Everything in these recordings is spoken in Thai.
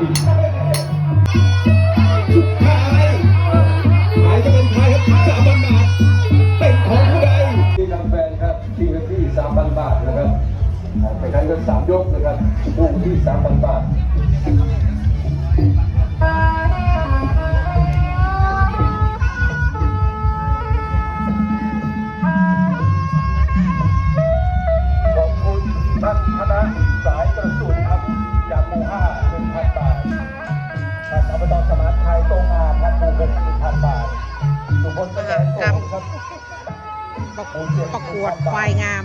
สุดท้ายหมายจะเป็นใครครับสามพันบาท เป็นของผู้ใดที่รัแฟนครับทีมที่สามพันบาทนะครับไปนั้นกันสามยกนะครับคู่ที่สามพันบาท สุพลแสดงโสมครับประประกวดควายงาม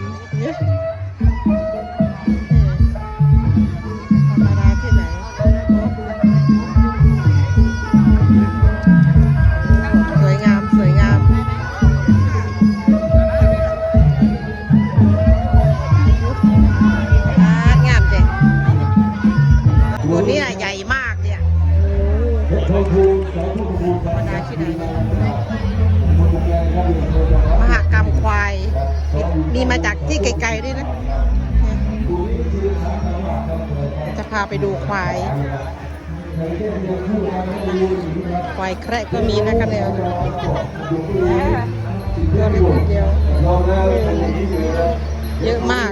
มหากรรมควาย มีมาจากที่ไกลๆด้วยนะ จะพาไปดูควาย ควายแคระก็มีนะคะเนี่ยตัวเล็กนิดเดียวลองแล้วอย่างนี้เยนะเยอะมาก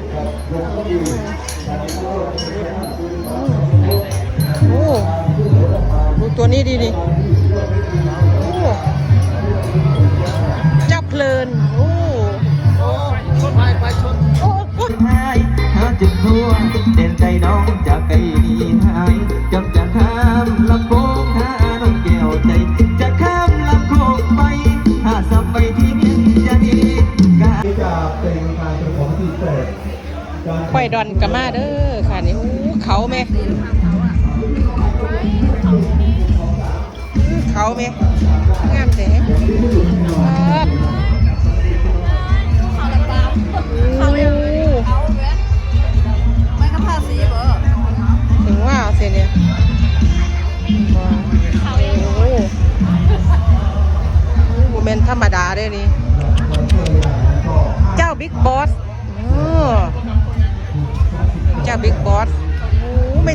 โอ้ดูตัวนี้ดีดิ โอ้โอ้หายหาจึงทั่วเด่นใจน้องจากไกลนี้หายจำจะข้ามลำโพงหาน้องแก้วใจจะข้ามลำโพงไปหาสับไปที่เมียนจะดีกาที่จะเป็นการประกอบพิธีเปิดการควายดอนกะมาเด้อค่ะนี่โอ้เขาแม่เขาแม่งามเจ๋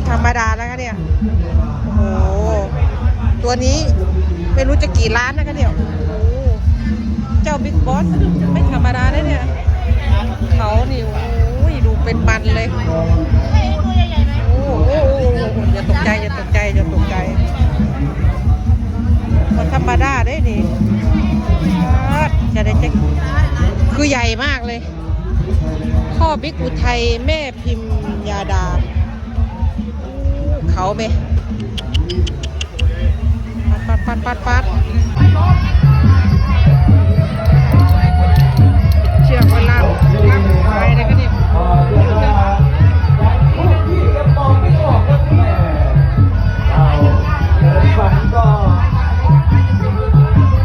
ธรรมดาแล้วคะเนี่ย โอ้โห ตัวนี้ไม่รู้จะกี่ล้านนะคะเนี่ย โอ้โห เจ้าบิ๊กบอสไม่ธรรมดาเลยเนี่ย เขานี่โอ้ยดูเป็นมันเลย โอ้โหอย่าตกใจอย่าตกใจอย่าตกใจมันธรรมดาได้นี่อาดจะได้จะคือใหญ่มากเลย พ่อบิ๊กอุทัยแม่พิมยาดา เขาไหมปัดปัดปัดปัดปัดเชือกไว้ล่าล่ามควายอะไรกันเนี่ยอ่าเดี๋ยวจะผู้ที่จะมองไม่ออกครับแม่เอาเดินฝันก็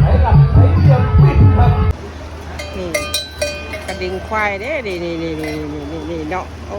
ไหลหลักไหลเยียมปิดครับนี่กระดิ่งควายเด้นี่นี่นี่นี่นี่นี่นี่เนาะโอ้